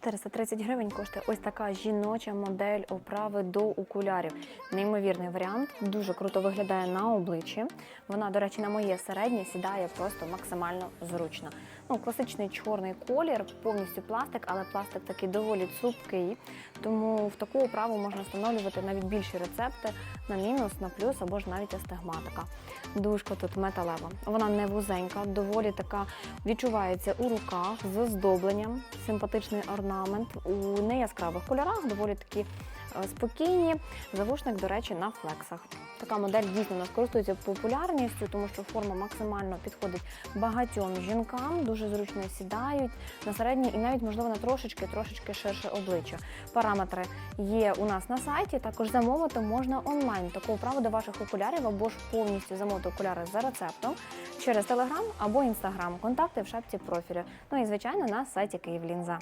430 гривень коштує ось така жіноча модель оправи до окулярів. Неймовірний варіант, дуже круто виглядає на обличчі. Вона, до речі, на моє середнє сідає просто максимально зручно. Ну, класичний чорний колір, повністю пластик, але пластик такий доволі цупкий. Тому в таку оправу можна встановлювати навіть більші рецепти на мінус, на плюс або ж навіть астигматика. Дужка тут металева. Вона не вузенька, доволі така відчувається у руках з оздобленням, симпатичний орнамент у неяскравих кольорах, доволі такі е, спокійні. Завушник, до речі, на флексах. Така модель дійсно у нас користується популярністю, тому що форма максимально підходить багатьом жінкам, дуже зручно сідають на середнє і навіть можливо на трошечки трошечки ширше обличчя. Параметри є у нас на сайті. Також замовити можна онлайн таку оправу до ваших окулярів або ж повністю замовити окуляри за рецептом через телеграм або інстаграм. Контакти в шапці профілю. Ну і звичайно на сайті Київлінза.